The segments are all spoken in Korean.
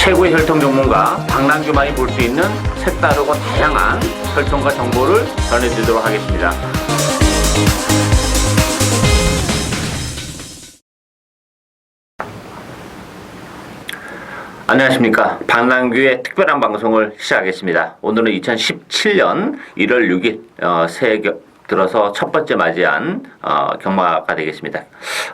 최고의 혈통 전문가 박남규만이 볼 수 있는 색다르고 다양한 혈통과 정보를 전해드리도록 하겠습니다. 안녕하십니까. 박남규의 특별한 방송을 시작하겠습니다. 오늘은 2017년 1월 6일 어, 겨- 들어서 첫 번째 맞이한 어, 경마가 되겠습니다.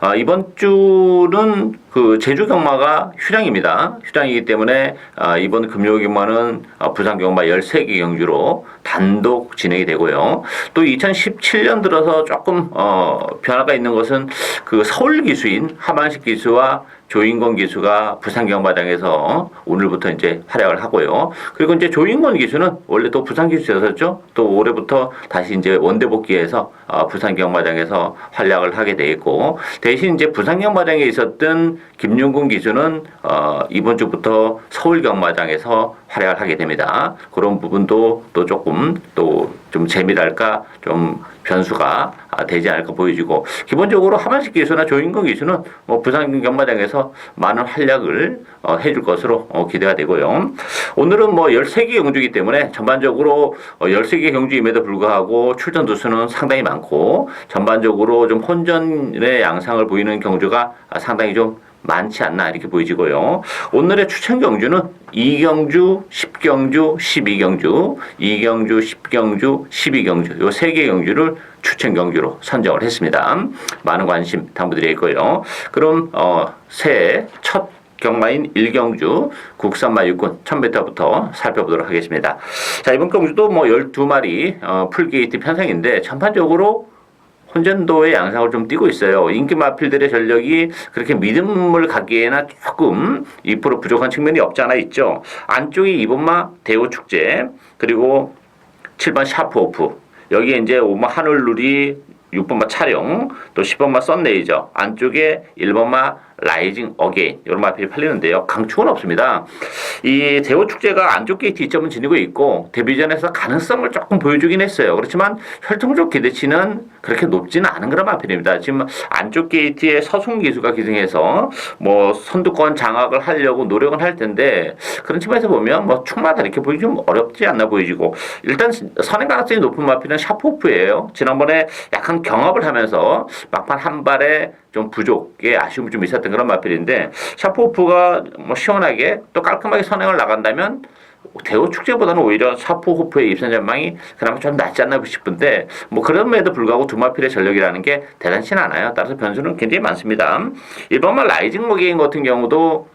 어, 이번 주는 그 제주 경마가 휴장입니다. 휴장이기 때문에 어, 이번 금요 경마는 어, 부산 경마 13개 경주로 단독 진행이 되고요. 또 2017년 들어서 조금 어, 변화가 있는 것은 그 서울 기수인 하만식 기수와 조인권 기수가 부산 경마장에서 오늘부터 이제 활약을 하고요. 그리고 이제 조인권 기수는 원래 또 부산 기수였었죠. 또 올해부터 다시 이제 원대 복귀해서 어, 부산 경마장에서 활약을 하게 돼 있고 대신 이제 부산 경마장에 있었던 김용군 기수는 어, 이번 주부터 서울 경마장에서 활약을 하게 됩니다. 그런 부분도 또 조금 또 좀 재미랄까 좀 변수가 아, 되지 않을까 보여지고 기본적으로 하만식 기수나 조인권 기수는 뭐 부산 경마장에서 많은 활약을 어, 해줄 것으로 어, 기대가 되고요. 오늘은 뭐 13개 경주이기 때문에 전반적으로 어, 13개 경주임에도 불구하고 출전 두수는 상당히 많고 전반적으로 좀 혼전의 양상을 보이는 경주가 아, 상당히 좀 많지 않나 이렇게 보여지고요. 오늘의 추천 경주는 2경주, 10경주, 12경주, 2경주, 10경주, 12경주 요 세 개 경주를 추천 경주로 선정을 했습니다. 많은 관심 당부드리고요. 그럼 어, 새해 첫 경마인 1경주 국산마 육군 1000m부터 살펴보도록 하겠습니다. 자, 이번 경주도 뭐 12마리 어, 풀게이트 편성인데 전반적으로 혼전도의 양상을 좀 띠고 있어요. 인기 마필들의 전력이 그렇게 믿음을 갖기에는 조금 2% 부족한 측면이 없지 않아 있죠. 안쪽이 이번마 대우 축제 그리고 7번 샤프 오프 여기에 이제 5번 하늘누리 6번마 촬영 또 10번마 썬레이저 안쪽에 1번마 라이징 어게인 이런 마필이 팔리는데요. 강축은 없습니다. 이 대우 축제가 안쪽 게이트 2점은 지니고 있고 데뷔전에서 가능성을 조금 보여주긴 했어요. 그렇지만 혈통적 기대치는 그렇게 높지는 않은 그런 마필입니다. 지금 안쪽 게이트에 서순 기수가 기승해서 뭐 선두권 장악을 하려고 노력은 할 텐데 그런 측면에서 보면 뭐 충마다 이렇게 보기 좀 어렵지 않나 보이지고 일단 선행 가능성이 높은 마필은 샤프오프예요. 지난번에 약간 경합을 하면서 막판 한 발에 좀 부족의 아쉬움이 좀 있었던 그런 마필인데 샤프호프가 뭐 시원하게 또 깔끔하게 선행을 나간다면 대우 축제보다는 오히려 샤프호프의 입선 전망이 그나마 좀 낫지 않나 싶은데 뭐 그럼에도 불구하고 두 마필의 전력이라는 게 대단치 는 않아요. 따라서 변수는 굉장히 많습니다. 일본말 라이징 모게인 같은 경우도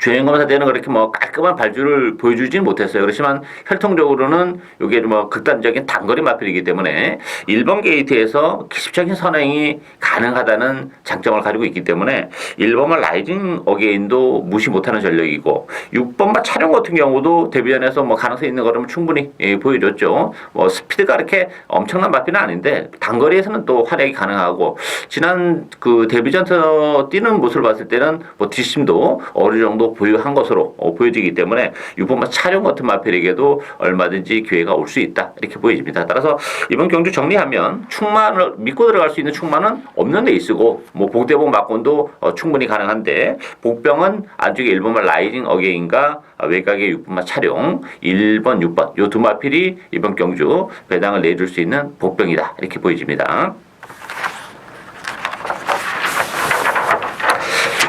주행 검사 때는 그렇게 뭐 깔끔한 발주를 보여주진 못했어요. 그렇지만 혈통적으로는 이게 뭐 극단적인 단거리 마필이기 때문에 1번 게이트에서 기습적인 선행이 가능하다는 장점을 가지고 있기 때문에 1번만 라이징 어게인도 무시 못하는 전력이고 6번만 촬영 같은 경우도 데뷔전에서 뭐 가능성 있는 거라면 충분히 예, 보여줬죠. 뭐 스피드가 이렇게 엄청난 마필은 아닌데 단거리에서는 또 활약이 가능하고 지난 그 데뷔전에서 뛰는 모습을 봤을 때는 뭐 뒷심도 어느 정도 보유한 것으로 어, 보여지기 때문에 이번 촬영 같은 마필에게도 얼마든지 기회가 올 수 있다 이렇게 보여집니다. 따라서 이번 경주 정리하면 충만을 믿고 들어갈 수 있는 충만은 없는 레이스고 뭐 복대복 막곤도 어, 충분히 가능한데 복병은 안쪽에 1번만 라이징 어게인과 외곽의 6번만 촬영 1번 6번 요 두 마필이 이번 경주 배당을 내줄 수 있는 복병이다 이렇게 보여집니다.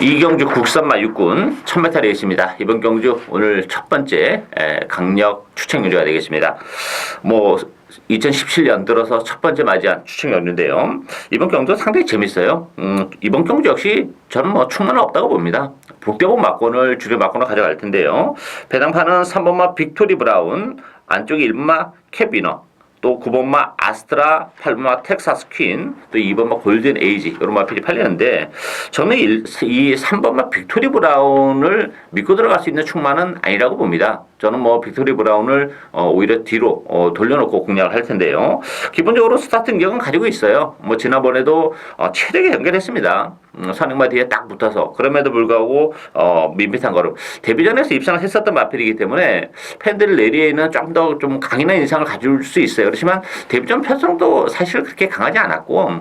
이경주 국산마 육군 1000m 레이스입니다. 이번 경주 오늘 첫 번째 에, 강력 추천 경주가 되겠습니다. 뭐 2017년 들어서 첫 번째 맞이한 추천 경주인데요. 이번 경주 상당히 재밌어요. 음, 이번 경주 역시 저는 뭐 충분은 없다고 봅니다. 복대복 막권을 주류 막권을 가져갈 텐데요. 배당판은 3번마 빅토리 브라운, 안쪽에 1번마 캐비너, 또 9번마 아스트라, 8번마 텍사스 퀸, 또 2번마 골든 에이지 이런 마필이 팔리는데 저는 일, 이 3번마 빅토리 브라운을 믿고 들어갈 수 있는 충만은 아니라고 봅니다. 저는 뭐 빅토리 브라운을 어, 오히려 뒤로 어, 돌려놓고 공략을 할 텐데요. 기본적으로 스타트 능력은 가지고 있어요. 뭐 지난번에도 어, 체력에 연결했습니다. 음, 선행마 뒤에 딱 붙어서 그럼에도 불구하고 어, 밋밋한 걸음 데뷔전에서 입상을 했었던 마필이기 때문에 팬들 내리에는 좀 더 좀 강인한 인상을 가질 수 있어요. 그렇지만 데뷔전 편성도 사실 그렇게 강하지 않았고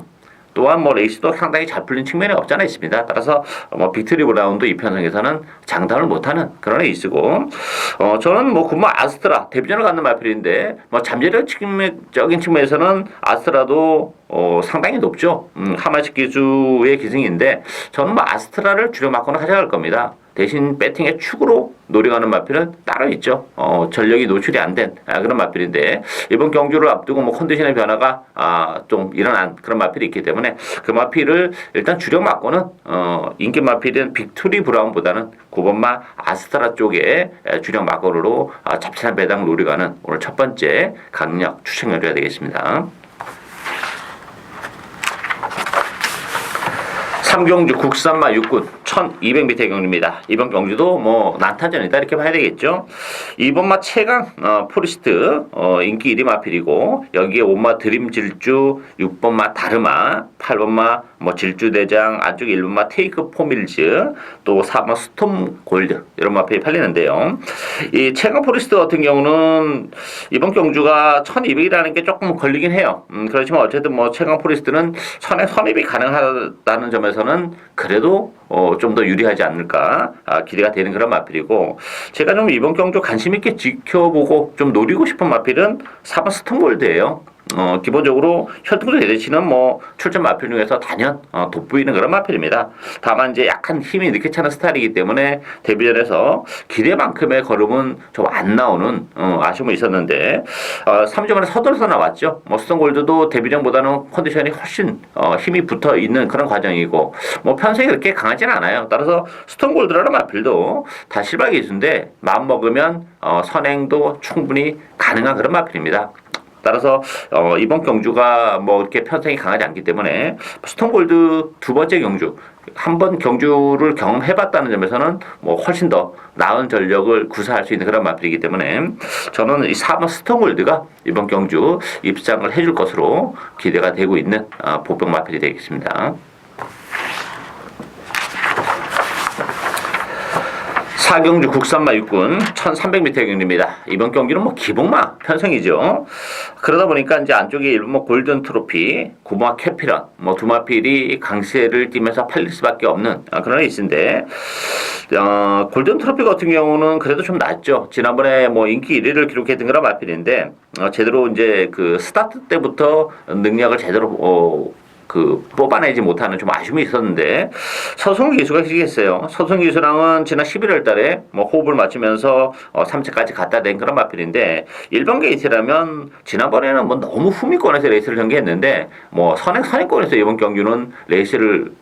또한 뭐 레이스도 상당히 잘 풀린 측면이 없잖아 있습니다. 따라서 뭐 빅트리 브라운도 이 편성에서는 장담을 못하는 그런 레이스고 어 저는 뭐 구마 아스트라 데뷔전을 갖는 마필인데 뭐 잠재력 측면적인 측면에서는 아스트라도 어 상당히 높죠. 음, 하마치 기주의 기승인데 저는 뭐 아스트라를 주력 맞고는 가져갈 겁니다. 대신 배팅의 축으로 노려가는 마필은 따로 있죠. 어, 전력이 노출이 안된 아, 그런 마필인데 이번 경주를 앞두고 뭐 컨디션의 변화가 아, 좀 일어난 그런 마필이 있기 때문에 그 마필을 일단 주력 맞고는 어, 인기 마필은 빅토리 브라운보다는 9번마 아스트라 쪽에 에, 주력 막거리로 아, 잡채한 배당 노려가는 오늘 첫 번째 강력 추천 요리가 되겠습니다. 삼경주 국산마 육군 1200m 경주입니다. 이번 경주도 뭐 난타전이다 이렇게 봐야 되겠죠. 2번마 최강 어, 포리스트 어, 인기 1위 마필이고 여기에 5마 드림 질주 6번마 다르마 8번마 뭐 질주 대장 안쪽에 1번마 테이크 포밀즈 또 4번 스톰 골드 이런 마필이 팔리는데요. 이 최강 포리스트 같은 경우는 이번 경주가 1200이라는 게 조금 걸리긴 해요. 음, 그렇지만 어쨌든 뭐 최강 포리스트는 선에 선입이 가능하다는 점에서는 그래도 어, 좀 더 유리하지 않을까 아, 기대가 되는 그런 마필이고 제가 좀 이번 경주 관심 있게 지켜보고 좀 노리고 싶은 마필은 4번 스톤골드예요. 어, 기본적으로 혈통조 대대치는 뭐 출전 마필 중에서 단연 어, 돋보이는 그런 마필입니다. 다만 이제 약간 힘이 늦게 차는 스타일이기 때문에 데뷔전에서 기대만큼의 걸음은 좀 안 나오는 어, 아쉬움이 있었는데 어, 3주 만에 서둘러서 나왔죠. 뭐 스톤골드도 데뷔전보다는 컨디션이 훨씬 어, 힘이 붙어 있는 그런 과정이고 뭐 편성이 그렇게 강하지는 않아요. 따라서 스톤골드라는 마필도 다 실발 기수인데 마음 먹으면 어, 선행도 충분히 가능한 그런 마필입니다. 따라서 어, 이번 경주가 뭐 이렇게 편성이 강하지 않기 때문에 스톤골드 두 번째 경주 한 번 경주를 경험해봤다는 점에서는 뭐 훨씬 더 나은 전력을 구사할 수 있는 그런 마필이기 때문에 저는 이 4번 스톤골드가 이번 경주 입장을 해줄 것으로 기대가 되고 있는 어, 보병 마필이 되겠습니다. 사경주 국산마 육군 1300m 경기입니다. 이번 경기는 뭐 기복마 편성이죠. 그러다 보니까 이제 안쪽에 일본 뭐 골든 트로피, 구마 캐피런, 뭐 두마필이 강세를 띠면서 팔릴 수밖에 없는 아, 그런 레이스인데 어, 골든 트로피 같은 경우는 그래도 좀 낫죠. 지난번에 뭐 인기 1위를 기록했던 그런 마필인데 어, 제대로 이제 그 스타트 때부터 능력을 제대로 어, 그 뽑아내지 못하는 좀 아쉬움이 있었는데 서승우 기수가 시기했어요. 서승우 기수랑은 지난 11월 달에 뭐 호흡을 맞추면서 어 3차까지 갖다 댄 그런 마필인데 일반 게이트라면 지난번에는 뭐 너무 후미권에서 레이스를 전개했는데 뭐 선행 선행권에서 이번 경기는 레이스를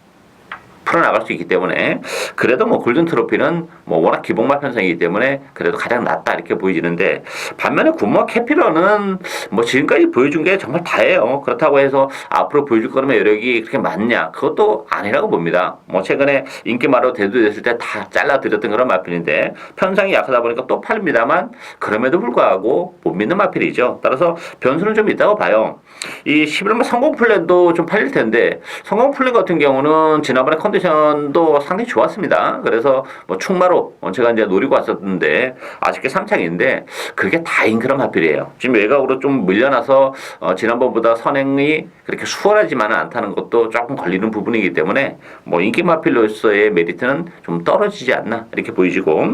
풀어나갈 수 있기 때문에 그래도 뭐 골든 트로피는 뭐 워낙 기복마 편성이기 때문에 그래도 가장 낫다 이렇게 보여지는데 반면에 군마 캐피런은 뭐 지금까지 보여준 게 정말 다예요. 그렇다고 해서 앞으로 보여줄 거라면 여력이 그렇게 많냐? 그것도 아니라고 봅니다. 뭐 최근에 인기마로 대두됐을 때 다 잘라드렸던 그런 마필인데 편성이 약하다 보니까 또 팔립니다만 그럼에도 불구하고 못 믿는 마필이죠. 따라서 변수는 좀 있다고 봐요. 이 11번 성공 플랜도 좀 팔릴 텐데 성공 플랜 같은 경우는 지난번에 컨디션도 상당히 좋았습니다. 그래서 뭐 충마로 제가 이제 노리고 왔었는데 아쉽게 3창인데 그게 다인 그런 마필이에요. 지금 외곽으로 좀 밀려나서 어 지난번보다 선행이 그렇게 수월하지만은 않다는 것도 조금 걸리는 부분이기 때문에 뭐 인기 마필로서의 메리트는 좀 떨어지지 않나 이렇게 보이시고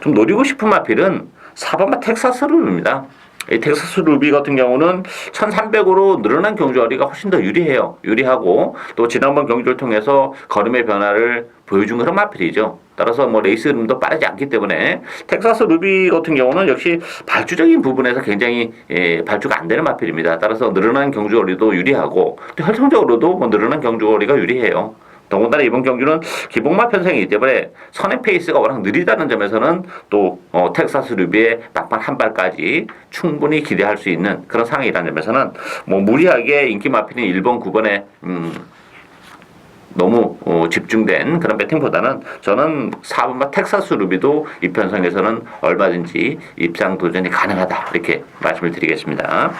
좀 노리고 싶은 마필은 4번마 텍사스 룰입니다. 이 텍사스 루비 같은 경우는 1300으로 늘어난 경주거리가 훨씬 더 유리해요. 유리하고 또 지난번 경주를 통해서 걸음의 변화를 보여준 그런 마필이죠. 따라서 뭐 레이스 흐름도 빠르지 않기 때문에 텍사스 루비 같은 경우는 역시 발주적인 부분에서 굉장히 예, 발주가 안 되는 마필입니다. 따라서 늘어난 경주거리도 유리하고 또 혈통적으로도 뭐 늘어난 경주거리가 유리해요. 더군다나 이번 경주는 기복마 편성이기 때문에 선행 페이스가 워낙 느리다는 점에서는 또 어, 텍사스 루비의 막판 한 발까지 충분히 기대할 수 있는 그런 상황이라는 점에서는 뭐 무리하게 인기 마필인 1번, 9번에 음, 너무 어, 집중된 그런 배팅보다는 저는 4번마 텍사스 루비도 이 편성에서는 얼마든지 입장 도전이 가능하다 이렇게 말씀을 드리겠습니다.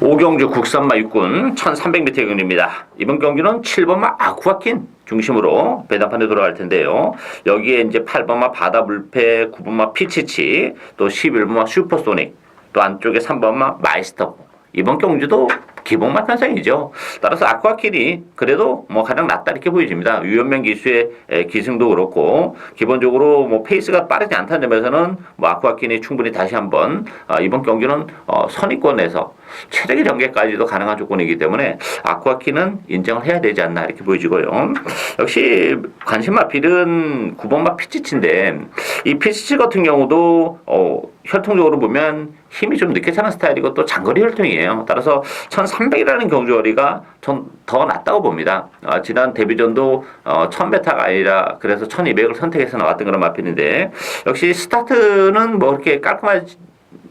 오경주 국산마 육군 1300m 경기입니다. 이번 경기는 7번마 아쿠아킨 중심으로 배당판에 돌아갈 텐데요. 여기에 이제 8번마 바다불패, 9번마 피치치, 또 11번마 슈퍼소닉, 또 안쪽에 3번마 마이스터. 이번 경주도 기본만 편성이죠. 따라서 아쿠아킬이 그래도 뭐 가장 낫다 이렇게 보여집니다. 유연면 기수의 에, 기승도 그렇고 기본적으로 뭐 페이스가 빠르지 않다는 점에서는 뭐 아쿠아킬이 충분히 다시 한번 어, 이번 경기는 어, 선의권에서 최적의 전개까지도 가능한 조건이기 때문에 아쿠아키는 인정을 해야 되지 않나 이렇게 보여지고요. 역시 관심 마 필은 9번마 피치치인데 이 피치치 같은 경우도 어, 혈통적으로 보면 힘이 좀 늦게 차는 스타일이고 또 장거리 혈통이에요. 따라서 1300이라는 경주거리가 전 더 낫다고 봅니다. 어, 지난 데뷔전도 어, 1000베타가 아니라 그래서 1200을 선택해서 나왔던 그런 마필인데 역시 스타트는 뭐 그렇게 깔끔하지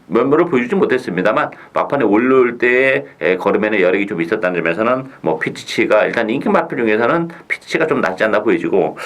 면모를 보여주지 못했습니다만 막판에 올라올 때의 에, 걸음에는 여력이 좀 있었다는 점에서는 뭐 피치치가 일단 인기 마필 중에서는 피치치가 좀 낫지 않나 보여지고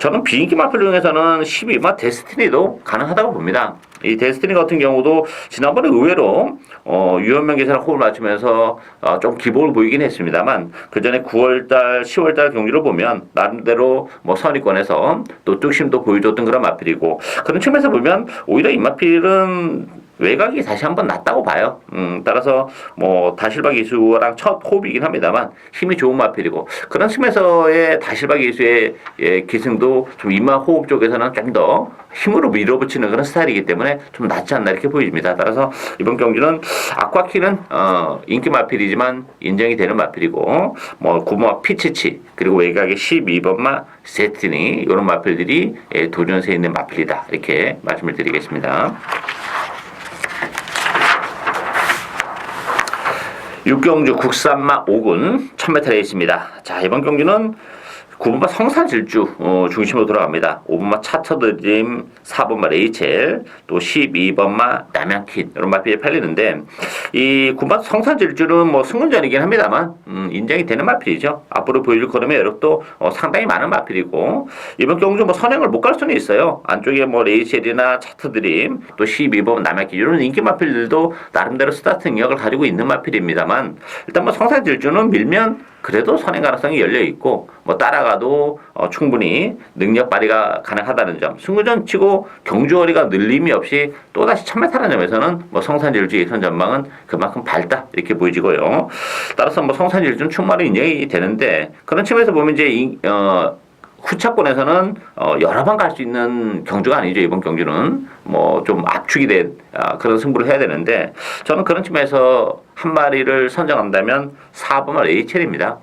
저는 비인기 마필 중에서는 12마 데스티니도 가능하다고 봅니다. 이 데스티니 같은 경우도 지난번에 의외로 어, 유연명 계산을 호흡을 맞추면서 어, 좀 기복을 보이긴 했습니다만 그 전에 9월달, 10월달 경기를 보면 나름대로 뭐 선의권에서 또 뚝심도 보여줬던 그런 마필이고 그런 측면에서 보면 오히려 이 마필은 외곽이 다시 한번 낮다고 봐요. 음, 따라서 뭐 다실바 기수랑 첫 호흡이긴 합니다만 힘이 좋은 마필이고 그런 측면에서의 다실바 기수의 예, 기승도 좀 이마 호흡 쪽에서는 좀 더 힘으로 밀어붙이는 그런 스타일이기 때문에 좀 낫지 않나 이렇게 보입니다. 따라서 이번 경기는 아쿠아키는 어, 인기 마필이지만 인정이 되는 마필이고 뭐 구마 피치치 그리고 외곽의 12번마 세티니 이런 마필들이 예, 도전세에 있는 마필이다 이렇게 말씀을 드리겠습니다. 육경주 국산마 5군 1000m 레이스입니다. 자, 이번 경기는 9번마 성산질주 어, 중심으로 돌아갑니다. 5번마 차터드림, 4번마 레이첼, 또 12번마 남양킨 이런 마필이 팔리는데 이 9번마 성산질주는 뭐 승문전이긴 합니다만 음, 인정이 되는 마필이죠. 앞으로 보여줄 걸음의 여력도 어, 상당히 많은 마필이고 이번 경주 뭐 선행을 못 갈 수는 있어요. 안쪽에 뭐 레이첼이나 차터드림, 또 12번 남양킨 이런 인기 마필들도 나름대로 스타트 능력을 가지고 있는 마필입니다만 일단 뭐 성산질주는 밀면 그래도 선행 가능성이 열려 있고 뭐 따라가도 어, 충분히 능력 발휘가 가능하다는 점. 승부전 치고 경주거리가 늘림이 없이 또 다시 1000m라는 점에서는 뭐 성산질주 예선 전망은 그만큼 밝다 이렇게 보여지고요. 따라서 뭐 성산질주는 충분히 인정이 되는데 그런 측면에서 보면 이제 이, 어, 후차권에서는 어, 여러 번 갈 수 있는 경주가 아니죠 이번 경주는 뭐 좀 압축이 된 아, 그런 승부를 해야 되는데 저는 그런 측면에서 한 마리를 선정한다면 4번은 레이첼입니다.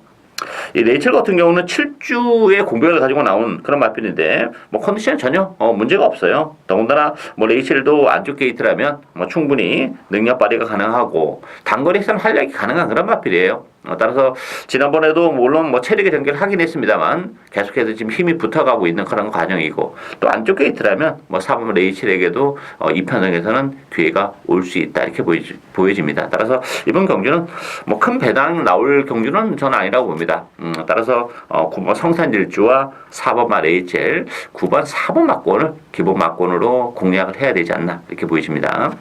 이 레이첼 같은 경우는 7주의 공백을 가지고 나온 그런 마필인데 뭐 컨디션은 전혀 어, 문제가 없어요. 더군다나 뭐 레이첼도 안쪽 게이트라면 뭐 충분히 능력 발휘가 가능하고 단거리에서는 활약이 가능한 그런 마필이에요. 어, 따라서 지난번에도 물론 뭐 체력의 경기를 하긴 했습니다만 계속해서 지금 힘이 붙어가고 있는 그런 과정이고 또 안쪽 게이트라면 뭐 사범 레이첼에게도 어, 이 편성에서는 기회가 올 수 있다 이렇게 보여지, 보여집니다. 따라서 이번 경주는 뭐 큰 배당 나올 경주는 저는 아니라고 봅니다. 음, 따라서 어, 9번 성산질주와 4번 레이첼, 9번 4번 막권을 기본 막권으로 공략을 해야 되지 않나 이렇게 보여집니다.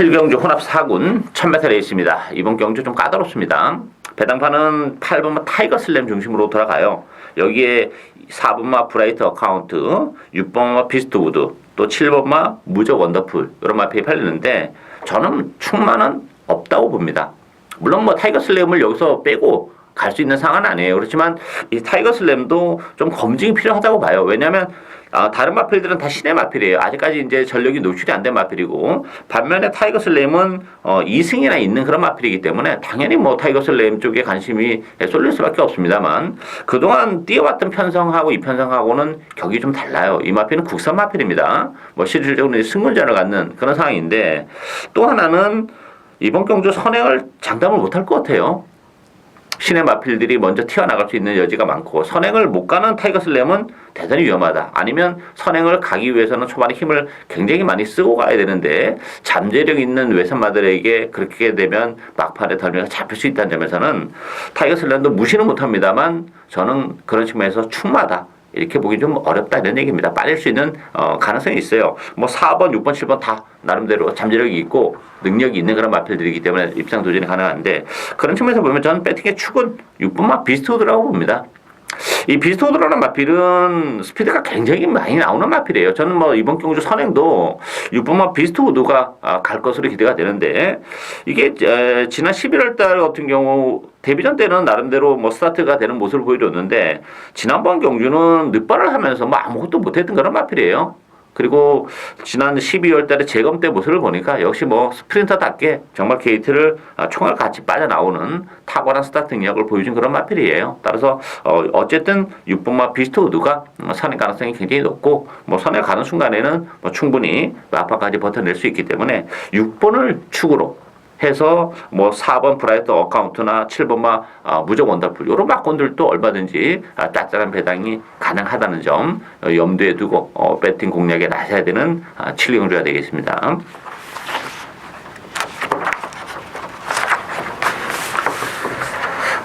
칠경주 혼합 4군 1000m 레이스입니다. 이번 경주 좀 까다롭습니다. 배당판은 8번마 타이거 슬램 중심으로 돌아가요. 여기에 4번마 브라이트 어카운트, 6번마 비스트우드, 또 7번마 무적 원더풀 이런 마필이 팔리는데 저는 충만은 없다고 봅니다. 물론 뭐 타이거 슬램을 여기서 빼고 갈 수 있는 상황은 아니에요. 그렇지만 이 타이거 슬램도 좀 검증이 필요하다고 봐요. 왜냐하면 아, 다른 마필들은 다 신의 마필이에요. 아직까지 이제 전력이 노출이 안 된 마필이고 반면에 타이거 슬램은 어, 2승이나 있는 그런 마필이기 때문에 당연히 뭐 타이거 슬램 쪽에 관심이 쏠릴 수밖에 없습니다만 그동안 뛰어왔던 편성하고 이 편성하고는 격이 좀 달라요. 이 마필은 국산 마필입니다. 뭐 실질적으로 승문전을 갖는 그런 상황인데 또 하나는 이번 경주 선행을 장담을 못할 것 같아요. 신의 마필들이 먼저 튀어나갈 수 있는 여지가 많고 선행을 못 가는 타이거 슬램은 대단히 위험하다. 아니면 선행을 가기 위해서는 초반에 힘을 굉장히 많이 쓰고 가야 되는데 잠재력 있는 외선마들에게 그렇게 되면 막판에 덜미가 잡힐 수 있다는 점에서는 타이거 슬램도 무시는 못합니다만 저는 그런 측면에서 충마다. 이렇게 보기 좀 어렵다 이런 얘기입니다. 빠질 수 있는 어, 가능성이 있어요. 뭐 4번, 6번, 7번 다 나름대로 잠재력이 있고 능력이 있는 그런 마필들이기 때문에 입상 도전이 가능한데 그런 측면에서 보면 저는 배팅의 축은 6번만 비스트우드라고 봅니다. 이 비스토드라는 마필은 스피드가 굉장히 많이 나오는 마필이에요. 저는 뭐 이번 경주 선행도 6번마 비스토드가 아, 갈 것으로 기대가 되는데 이게 에, 지난 11월 달 같은 경우 데뷔전 때는 나름대로 뭐 스타트가 되는 모습을 보여줬는데 지난번 경주는 늑발을 하면서 뭐 아무것도 못했던 그런 마필이에요. 그리고 지난 12월 달에 재검 때 모습을 보니까 역시 뭐 스프린터답게 정말 게이트를 아, 총알 같이 빠져나오는 탁월한 스타트 능력을 보여준 그런 마필이에요. 따라서 어, 어쨌든 6번마 비스트우드가 선행 가능성이 굉장히 높고 뭐 선에 가는 순간에는 뭐 충분히 마파까지 버텨낼 수 있기 때문에 6번을 축으로 해서 뭐 4번 브라이트 어카운트나 7번마 아, 무적 원더풀 이런 막건들도 얼마든지 아, 짭짤한 배당이 가능하다는 점 어, 염두에 두고 어, 배팅 공략에 나서야 되는 아, 7경주가 되겠습니다.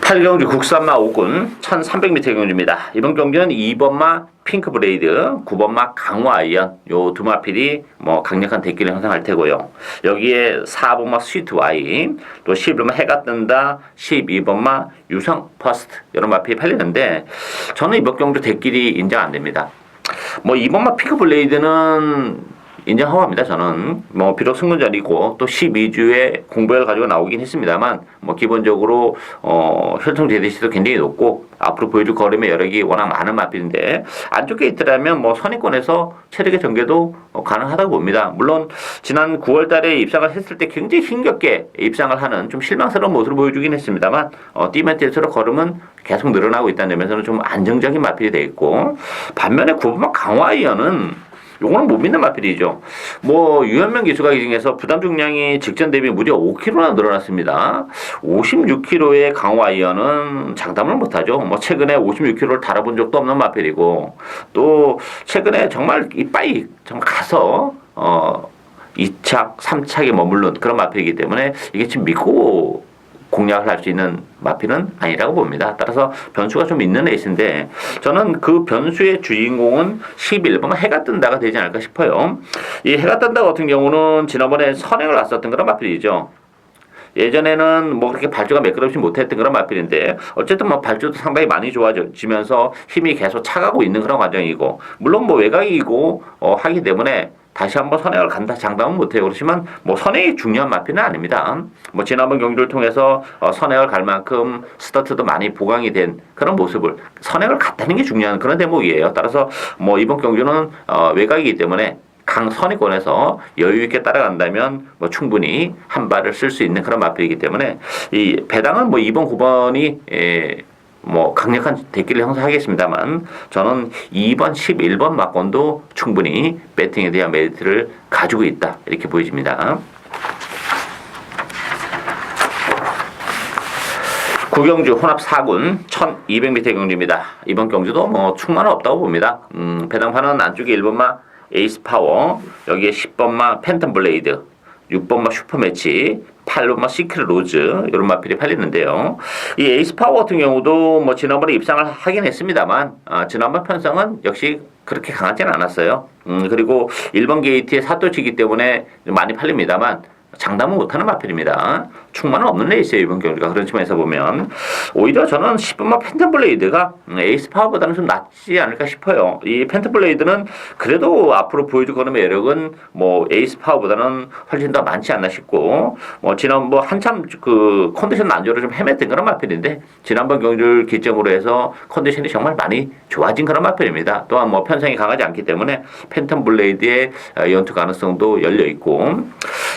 8경주 국산마 5군 1300m 경주입니다. 이번 경주는 2번마 핑크 브레이드, 9번마 강화 아이언 요두 마필이 뭐 강력한 대기를 형성할 테고요. 여기에 4번마 스위트 와이, 또 11번마 해가 뜬다, 12번마 유성 퍼스트 이런 마필이 팔리는데 저는 이번 경주 대길이 인정 안 됩니다. 뭐 2번마 핑크 블레이드는 인정하고합니다 저는 뭐 비록 승문자리고 또 12주의 공백을 가지고 나오긴 했습니다만 뭐 기본적으로 어 혈통 제대시도 굉장히 높고 앞으로 보여줄 걸음의 여력이 워낙 많은 마필인데 안쪽 게이트라면 뭐 선의권에서 체력의 전개도 어, 가능하다고 봅니다. 물론 지난 9월 달에 입상을 했을 때 굉장히 힘겹게 입상을 하는 좀 실망스러운 모습을 보여주긴 했습니다만 어, 뛸수록 걸음은 계속 늘어나고 있다는 점에서는 좀 안정적인 마필이 돼 있고 반면에 9번 강화이어는 요거는 못 믿는 마필이죠. 뭐 유현명 기수가 이 중에서 부담 중량이 직전 대비 무려 5kg나 늘어났습니다. 56kg의 강화 이어는 장담을 못하죠. 뭐 최근에 56kg를 달아본 적도 없는 마필이고 또 최근에 정말 이 빠이 정말 가서 어 2착, 3착에 머물른 그런 마필이기 때문에 이게 지금 믿고 공략을 할 수 있는 마필은 아니라고 봅니다. 따라서 변수가 좀 있는 레이스인데 저는 그 변수의 주인공은 11번 해가 뜬다가 되지 않을까 싶어요. 이 해가 뜬다 같은 경우는 지난번에 선행을 왔었던 그런 마필이죠. 예전에는 뭐 그렇게 발주가 매끄럽지 못했던 그런 마필인데 어쨌든 뭐 발주도 상당히 많이 좋아지면서 힘이 계속 차가고 있는 그런 과정이고 물론 뭐 외곽이고 어, 하기 때문에 다시 한번 선행을 간다 장담은 못해요. 그렇지만 뭐 선행이 중요한 마피는 아닙니다. 뭐 지난번 경기를 통해서 어, 선행을 갈 만큼 스타트도 많이 보강이 된 그런 모습을 선행을 갔다는 게 중요한 그런 대목이에요. 따라서 뭐 이번 경기는 어, 외곽이기 때문에 강 선의권에서 여유 있게 따라간다면 뭐 충분히 한 발을 쓸 수 있는 그런 마필이기 때문에 이 배당은 뭐 2번 9번이 에, 뭐 강력한 대기를 형성하겠습니다만 저는 2번, 11번 막건도 충분히 배팅에 대한 메리트를 가지고 있다 이렇게 보여집니다. 구경주 혼합 4군 1200m 경주입니다. 이번 경주도 뭐 충만은 없다고 봅니다. 음, 배당판은 안쪽에 1번마 에이스 파워, 여기에 10번마 팬텀 블레이드, 6번마 슈퍼매치, 8번마 시크릿 로즈 이런 마필이 팔리는데요. 이 에이스 파워 같은 경우도 뭐 지난번에 입상을 하긴 했습니다만 아, 지난번 편성은 역시 그렇게 강하지는 않았어요. 음, 그리고 1번 게이트의 사또치기 때문에 많이 팔립니다만 장담은 못하는 마필입니다. 충만은 없는 레이스예요 이번 경기가 그런 측면에서 보면 오히려 저는 10번마 펜텀블레이드가 에이스 파워보다는 좀 낫지 않을까 싶어요. 이 펜텀블레이드는 그래도 앞으로 보여줄 거는 매력은 뭐 에이스 파워보다는 훨씬 더 많지 않나 싶고 뭐 지난 뭐 한참 그 컨디션 난조를 좀 헤맸던 그런 마필인데 지난번 경기를 기점으로 해서 컨디션이 정말 많이 좋아진 그런 마필입니다. 또한 뭐 편성이 강하지 않기 때문에 펜텀블레이드의 연투 가능성도 열려 있고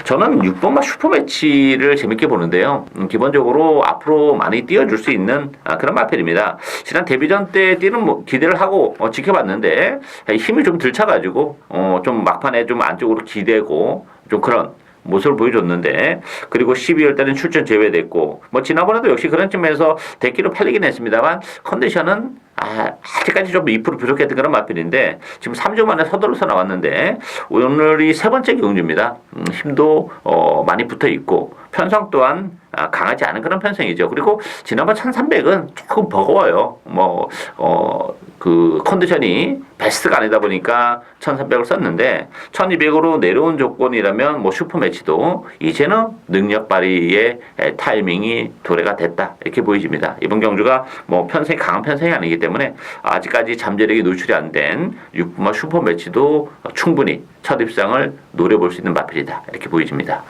저는 6번마 슈퍼매치를 재밌게 보는데요. 음, 기본적으로 앞으로 많이 뛰어줄 수 있는 아, 그런 마필입니다. 지난 데뷔전 때 뛰는 뭐 기대를 하고 어, 지켜봤는데 힘이 좀 들쳐가지고 어, 좀 막판에 좀 안쪽으로 기대고 좀 그런 모습을 보여줬는데 그리고 12월 달엔 출전 제외됐고 뭐 지난번에도 역시 그런 측면에서 대기로 팔리긴 했습니다만 컨디션은 아, 아직까지 좀 2% 부족했던 그런 마필인데 지금 3주 만에 서둘러서 나왔는데 오늘이 세 번째 경주입니다. 음, 힘도 어, 많이 붙어 있고 편성 또한 아, 강하지 않은 그런 편성이죠. 그리고 지난번 1300은 조금 버거워요. 뭐, 어, 그 컨디션이 베스트가 아니다 보니까 1300을 썼는데 1200으로 내려온 조건이라면 뭐 슈퍼 매치도 이제는 능력 발휘의 에, 타이밍이 도래가 됐다 이렇게 보여집니다. 이번 경주가 뭐 편성이 강한 편성이 아니기 때문에 아직까지 잠재력이 노출이 안 된 6분마 슈퍼 매치도 충분히 첫 입상을 노려볼 수 있는 마필이다 이렇게 보여집니다.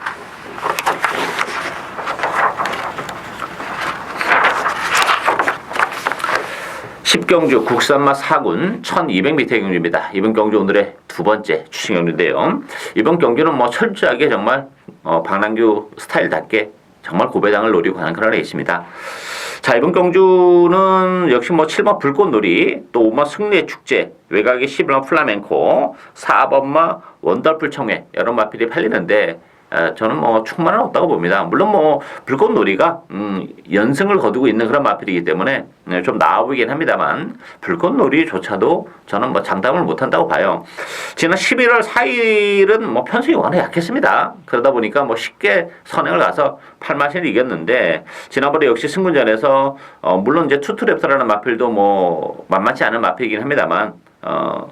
10경주 국산마 4군 1200m 경주입니다. 이번 경주 오늘의 두 번째 추신 경주인데요. 이번 경주는 뭐 철저하게 정말 어, 방랑규 스타일답게 정말 고배당을 노리고 가는 그런 레이스입니다. 자, 이번 경주는 역시 뭐 7번 불꽃놀이, 또 5번 승리의 축제, 외곽의 11번 플라멘코, 4번마 원더풀 청회, 여러 마필이 팔리는데, 에, 저는 뭐 충만은 없다고 봅니다. 물론 뭐 불꽃놀이가 음, 연승을 거두고 있는 그런 마필이기 때문에 네, 좀 나아 보이긴 합니다만 불꽃놀이조차도 저는 뭐 장담을 못한다고 봐요. 지난 11월 4일은 뭐 편승이 워낙 약했습니다. 그러다 보니까 뭐 쉽게 선행을 가서 8마신을 이겼는데 지난번에 역시 승군전에서 어, 물론 이제 투투랩터라는 마필도 뭐 만만치 않은 마필이긴 합니다만 어,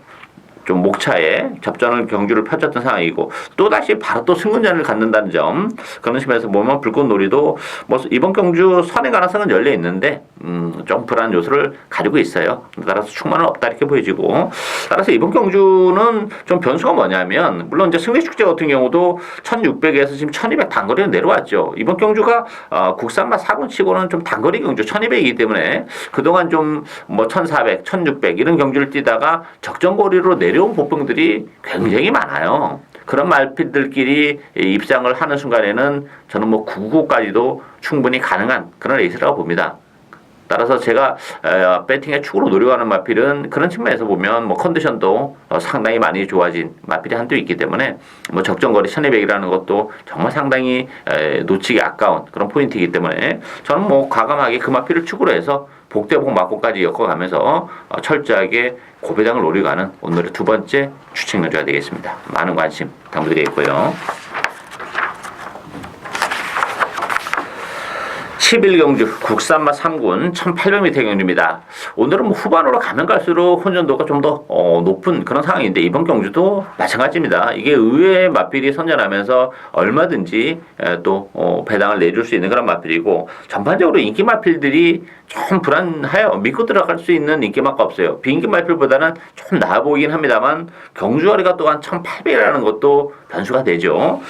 좀 목차에 접전을 경주를 펼쳤던 상황이고 또 다시 바로 또 승군전을 갖는다는 점 그런 식에서 보면 불꽃놀이도 뭐 이번 경주 선행 가능성은 열려 있는데 음, 좀 불안 요소를 가지고 있어요. 따라서 충만은 없다 이렇게 보여지고 따라서 이번 경주는 좀 변수가 뭐냐면 물론 이제 승리 축제 같은 경우도 1600에서 지금 1200 단거리로 내려왔죠. 이번 경주가 어, 국산마 4군 치고는 좀 단거리 경주 1200이기 때문에 그동안 좀 뭐 1400, 1600 이런 경주를 뛰다가 적정거리로 내려온 보병들이 굉장히 많아요. 그런 말pit들끼리 입장을 하는 순간에는 저는 뭐 99까지도 충분히 가능한 그런 레이스라고 봅니다. 따라서 제가 에, 배팅의 축으로 노려가는 마필은 그런 측면에서 보면 뭐 컨디션도 어, 상당히 많이 좋아진 마필이 한두 있기 때문에 뭐 적정거리 1200이라는 것도 정말 상당히 에, 놓치기 아까운 그런 포인트이기 때문에 저는 뭐 과감하게 그 마필을 축으로 해서 복대복 맞고까지 엮어가면서 어, 철저하게 고배당을 노려가는 오늘의 두 번째 추천 연주가 되겠습니다. 많은 관심 당부드리겠고요. 11경주 국산마 3군 1800m 경주입니다. 오늘은 뭐 후반으로 가면 갈수록 혼전도가 좀더 어, 높은 그런 상황인데 이번 경주도 마찬가지입니다. 이게 의외의 마필이 선전하면서 얼마든지 에, 또 어, 배당을 내줄 수 있는 그런 마필이고 전반적으로 인기 마필들이 좀 불안해요. 믿고 들어갈 수 있는 인기 마가 없어요. 비인기 마필보다는 좀 나아 보이긴 합니다만 경주거리가 또한 1800이라는 것도 변수가 되죠.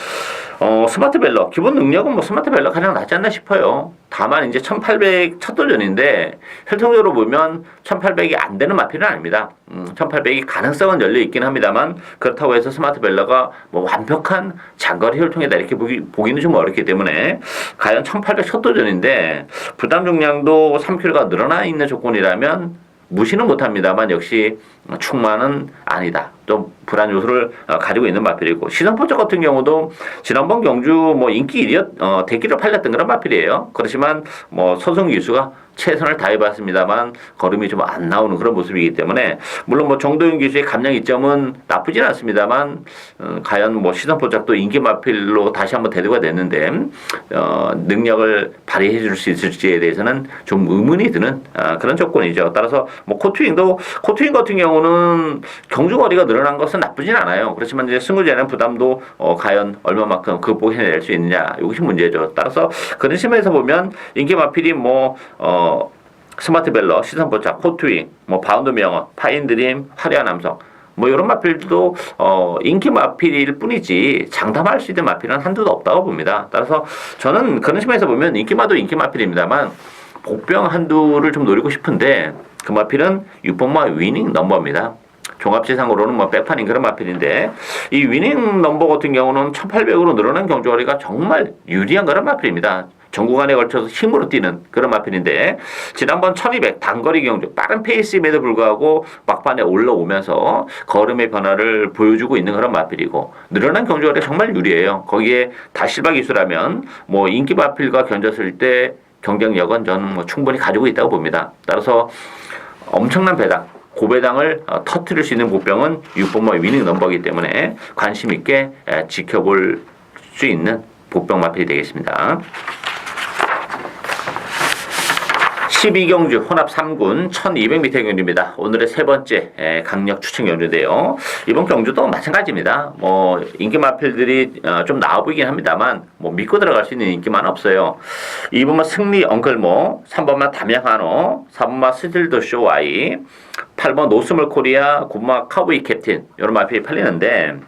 어, 스마트 벨러 기본 능력은 뭐 스마트 벨러 가장 낫지 않나 싶어요. 다만 이제 1800 첫 도전인데 혈통적으로 보면 1800이 안 되는 마필은 아닙니다. 음, 1800이 가능성은 열려 있긴 합니다만 그렇다고 해서 스마트 벨러가 뭐 완벽한 장거리 혈통이다 이렇게 보기, 보기는 좀 어렵기 때문에 과연 1800 첫 도전인데 부담 중량도 3kg가 늘어나 있는 조건이라면 무시는 못합니다만 역시 충만은 아니다. 좀 불안 요소를 어, 가지고 있는 마필이고 시선포적 같은 경우도 지난번 경주 뭐 인기 1위였 어, 대기로 팔렸던 그런 마필이에요. 그렇지만 뭐 소송 기수가 최선을 다해봤습니다만 걸음이 좀 안 나오는 그런 모습이기 때문에 물론 뭐 정도윤 기수의 감량 이점은 나쁘진 않습니다만 어, 과연 뭐 시선 포착도 인기 마필로 다시 한번 대두가 됐는데 어, 능력을 발휘해 줄 수 있을지에 대해서는 좀 의문이 드는 아, 그런 조건이죠. 따라서 뭐 코트윙도 코트윙 같은 경우는 경주 거리가 늘어난 것은 나쁘진 않아요. 그렇지만 이제 승부제는 부담도 어, 과연 얼마만큼 극복해낼 수 있느냐 이것이 문제죠. 따라서 그런 심에서 보면 인기 마필이 뭐 어, 스마트 벨러, 시선 포착, 코트윙, 뭐 바운드 명언, 파인 드림, 화려한 남성 뭐 이런 마필도 어 인기 마필일 뿐이지 장담할 수 있는 마필은 한두도 없다고 봅니다. 따라서 저는 그런 측면에서 보면 인기마도 인기 마필입니다만 복병 한두를 좀 노리고 싶은데 그 마필은 6번마 위닝 넘버입니다. 종합지상으로는 뭐 백판인 그런 마필인데 이 위닝 넘버 같은 경우는 1800으로 늘어난 경주거리가 정말 유리한 그런 마필입니다. 전구간에 걸쳐서 힘으로 뛰는 그런 마필인데 지난번 1200 단거리 경주 빠른 페이스임에도 불구하고 막판에 올라오면서 걸음의 변화를 보여주고 있는 그런 마필이고 늘어난 경주거리 정말 유리해요. 거기에 다실바 기수라면 뭐 인기 마필과 견졌을 때 경쟁력은 저는 뭐 충분히 가지고 있다고 봅니다. 따라서 엄청난 배당 고배당을 어, 터트릴 수 있는 보병은 6번마의 위닝 넘버이기 때문에 관심 있게 에, 지켜볼 수 있는 보병 마필이 되겠습니다. 12경주 혼합 3군 1200m 경주입니다. 오늘의 세 번째 에, 강력 추천 경주인데요. 이번 경주도 마찬가지입니다. 뭐 인기 마필들이 어, 좀 나와 보이긴 합니다만 뭐 믿고 들어갈 수 있는 인기만 없어요. 2번마 승리 엉클모, 3번마 담양한호, 4번마 스틸더 쇼와이, 8번 노스멀 코리아, 9번마 카우이 캡틴 이런 마필이 팔리는데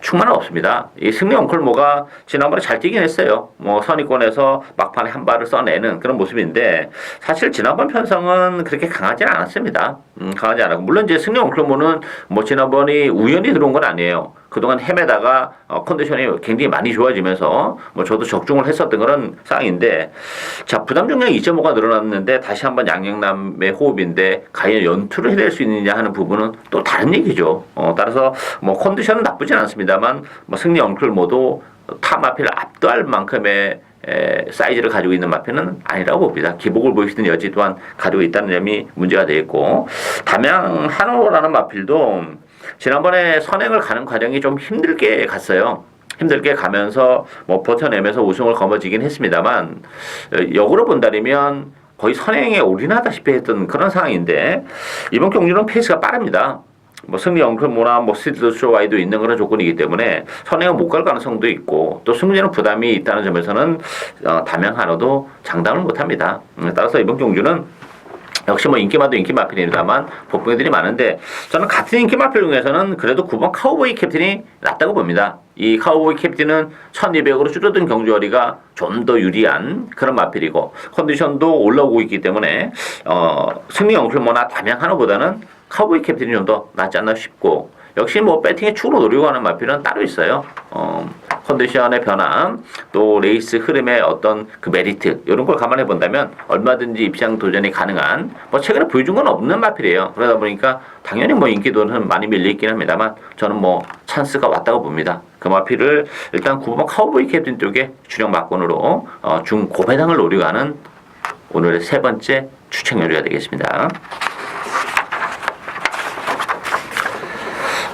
충만은 없습니다. 이 승리 엉클모가 지난번에 잘 뛰긴 했어요. 뭐 선의권에서 막판에 한 발을 써내는 그런 모습인데 사실 지난번 편성은 그렇게 강하지는 않았습니다. 음, 강하지 않았고 물론 이제 승리 엉클모는 뭐 지난번이 우연히 들어온 건 아니에요. 그동안 헤매다가 어, 컨디션이 굉장히 많이 좋아지면서 뭐 저도 적중을 했었던 그런 상황인데 자 부담 중량 2.5가 늘어났는데 다시 한번 양영남의 호흡인데 과연 연투를 해낼 수 있느냐 하는 부분은 또 다른 얘기죠. 어, 따라서 뭐 컨디션은 나쁘진 않습니다만 뭐 승리 엉클 모두 타 마필을 압도할 만큼의 에, 사이즈를 가지고 있는 마필은 아니라고 봅니다. 기복을 있는 여지 또한 가지고 있다는 점이 문제가 되겠고 담양 한호라는 마필도 지난번에 선행을 가는 과정이 좀 힘들게 갔어요. 힘들게 가면서 뭐 버텨내면서 우승을 거머쥐긴 했습니다만 어, 역으로 본다면 거의 선행에 올인하다시피 했던 그런 상황인데 이번 경주는 페이스가 빠릅니다. 뭐 승리 엉클모나 뭐 스티드 쇼 와이도 있는 그런 조건이기 때문에 선행은 못 갈 가능성도 있고 또 승리는 부담이 있다는 점에서는 어, 담양 하나도 장담을 못합니다. 음, 따라서 이번 경주는 역시 뭐 인기마도 인기 마필입니다만 복병들이 많은데 저는 같은 인기 마필 중에서는 그래도 9번 카우보이 캡틴이 낫다고 봅니다. 이 카우보이 캡틴은 1200으로 줄어든 경주거리가 좀 더 유리한 그런 마필이고 컨디션도 올라오고 있기 때문에 어, 승리 엉클모나 담양 하나보다는 카우보이 캡틴이 좀 더 낫지 않나 싶고 역시 뭐 배팅의 축으로 노리고 하는 마필은 따로 있어요. 어, 컨디션의 변화, 또 레이스 흐름의 어떤 그 메리트 이런 걸 감안해 본다면 얼마든지 입장 도전이 가능한 뭐 최근에 보여준 건 없는 마필이에요. 그러다 보니까 당연히 뭐 인기도는 많이 밀려 있긴 합니다만 저는 뭐 찬스가 왔다고 봅니다. 그 마필을 일단 9번 카우보이 캡틴 쪽에 주력 막권으로 어, 중고배당을 노리고 하는 오늘의 세 번째 추천 요리가 되겠습니다.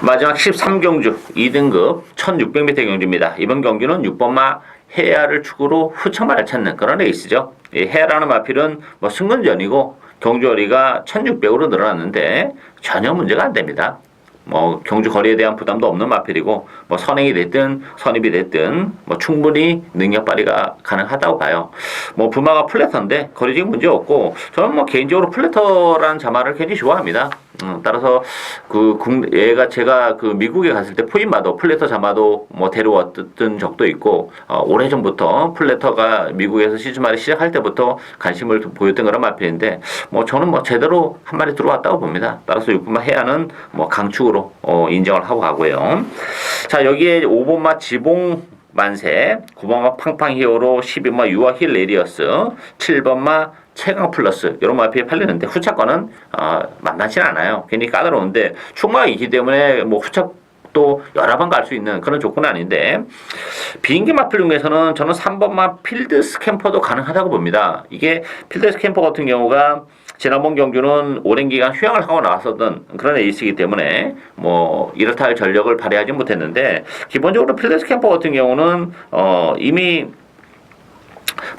마지막 13경주 2등급 1600m 경주입니다. 이번 경주는 6번마 해야를 축으로 후청마를 찾는 그런 레이스죠. 이 해야라는 마필은 뭐 승근전이고 경주거리가 1600으로 늘어났는데 전혀 문제가 안 됩니다. 뭐 경주 거리에 대한 부담도 없는 마필이고 뭐 선행이 됐든 선입이 됐든 뭐 충분히 능력 발휘가 가능하다고 봐요. 뭐 부마가 플래터인데 거리적인 문제 없고 저는 뭐 개인적으로 플래터라는 자마를 굉장히 좋아합니다. 음, 따라서 그 국, 얘가 제가 그 미국에 갔을 때 포인마도 플래터 자마도 뭐 데려왔던 적도 있고 어, 오래 전부터 플래터가 미국에서 말이 시작할 때부터 관심을 보였던 그런 마필인데 뭐 저는 뭐 제대로 한 마리 들어왔다고 봅니다. 따라서 6분마 해야는 뭐 강축으로 어, 인정을 하고 가고요. 자 여기에 5번마 지봉 만세, 9번마 팡팡 히어로, 12번마 유아 힐 레리어스, 7번마 최강 플러스 이런 마피에 팔리는데 후차권은 어, 만만치는 않아요. 괜히 까다로운데 충마가 있기 때문에 뭐 후차 또 여러 번 갈 수 있는 그런 조건은 아닌데 비행기 마필 중에서는 저는 3번마 필드 스캠퍼도 가능하다고 봅니다. 이게 필드 스캠퍼 같은 경우가 지난번 경주는 오랜 기간 휴양을 하고 나왔었던 그런 에이스이기 때문에 뭐 이렇다 할 전력을 발휘하지 못했는데 기본적으로 필드 스캠퍼 같은 경우는 어 이미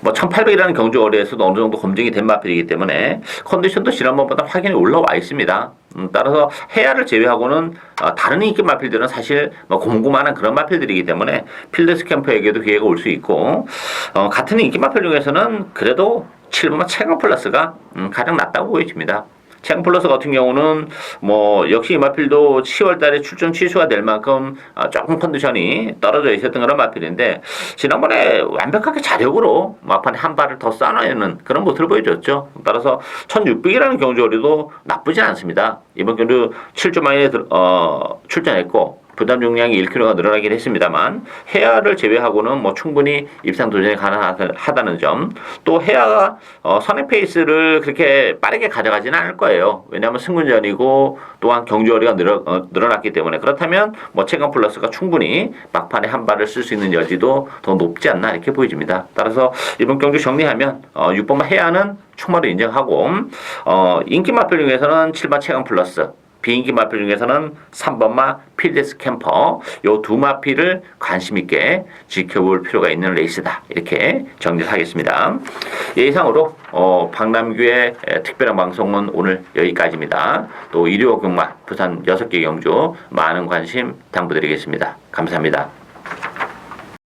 뭐 1800이라는 경주 거리에서도 어느 정도 검증이 된 마필이기 때문에 컨디션도 지난번보다 확연히 올라와 있습니다. 음, 따라서 해야를 제외하고는 어, 다른 인기 마필들은 사실 뭐 곰곰한 그런 마필들이기 때문에 필드 스캠퍼에게도 기회가 올 수 있고 어, 같은 인기 마필 중에서는 그래도 7번만 최강 플러스가 음, 가장 낫다고 보여집니다. 최강 플러스 같은 경우는 뭐 역시 이 마필도 10월 달에 출전 취소가 될 만큼 어, 조금 컨디션이 떨어져 있었던 그런 마필인데 지난번에 완벽하게 자력으로 막판에 한 발을 더 쌓아내는 그런 모습을 보여줬죠. 따라서 1600이라는 경주거리도 나쁘지 않습니다. 이번 경주 7주 만에 들- 어, 출전했고 부담 중량이 1kg가 늘어나긴 했습니다만 해야를 제외하고는 뭐 충분히 입상 도전이 가능하다는 점 또 해야가 어, 선행 페이스를 그렇게 빠르게 가져가지는 않을 거예요. 왜냐하면 승군전이고 또한 경주거리가 늘어, 어, 늘어났기 때문에 그렇다면 뭐 체감 플러스가 충분히 막판에 한 발을 쓸 수 있는 여지도 더 높지 않나 이렇게 보여집니다. 따라서 이번 경주 정리하면 어, 6번만 해야는 충분히 인정하고 어, 인기 마필 중에서는 7번 체감 플러스 비인기 마필 중에서는 3번마 필데스 캠퍼 요 두 마필을 관심 있게 지켜볼 필요가 있는 레이스다 이렇게 정리를 하겠습니다. 예, 이상으로 어, 박남규의 에, 특별한 방송은 오늘 여기까지입니다. 또 일요 경마 부산 6개 경주 많은 관심 당부드리겠습니다. 감사합니다.